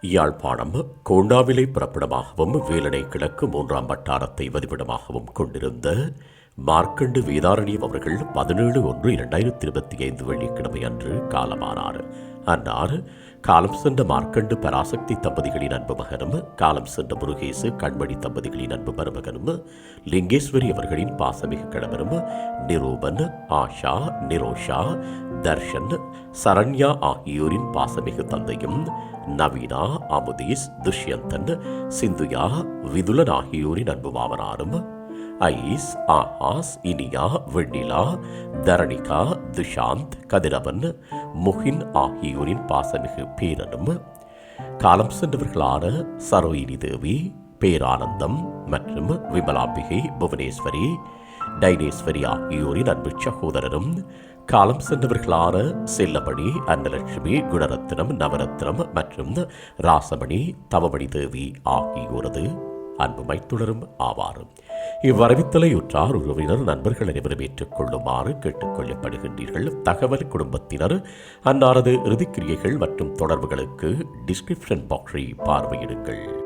யாழ்ப்பாணம் கோண்டாவிலை புறப்படமாகவும் வேலனை கிழக்கு மூன்றாம் வட்டாரத்தை வதிவிடமாகவும் கொண்டிருந்த மார்க்கண்டு வேதாரண்யம் அவர்கள் பதினேழு ஒன்று இரண்டாயிரத்தி இருபத்தி ஐந்து வெள்ளிக்கிழமை அன்று காலமானார். அன்னார் காலம் சென்ற மார்க்கண்டு பராசக்தி தம்பதிகளின் அன்பு மகனும் காலம் சென்ற முருகேசு கண்மணி தம்பதிகளின் அன்பு மருமகனும் லிங்கேஸ்வரி அவர்களின் பாசமிகு கணவரும் நிரூபன் ஆஷா நிரோஷா தர்ஷன் சரண்யா ஆகியோரின் பாசமிகு தந்தையும் நவீனா அமுதீஷ் துஷ்யந்தன் சிந்துயா விதுலன் ஆகியோரின் அன்பு மாமனாரும் ஐஸ் ஆஹாஸ் இனியா வெண்ணிலா தரணிகா துஷாந்த் கதிரவன் முகின் ஆகியோரின் பாசமிகு பேரனும் காலம் சென்றவர்களான சரோயினி தேவி பேரானந்தம் மற்றும் விமலாம்பிகை புவனேஸ்வரி டைனேஸ்வரி ஆகியோரின் அன்பு சகோதரரும் காலம் சென்றவர்களான செல்லமணி அன்னலட்சுமி குணரத்னம் நவரத்னம் மற்றும் ராசமணி தவமணி தேவி ஆகியோரது அன்பு தொடரும் ஆவார் இவ்வரவித்தலை உற்றார் உறவினர் நண்பர்கள் அனைவரும் ஏற்றுக்கொள்ளுமாறு கேட்டுக்கொள்ளப்படுகின்றீர்கள். தகவல் குடும்பத்தினர் அன்னாரது இறுதிக்கிரியைகள் மற்றும் தொடர்புகளுக்கு டிஸ்கிரிப்ஷன் பாக்ஸை பார்வையிடுங்கள்.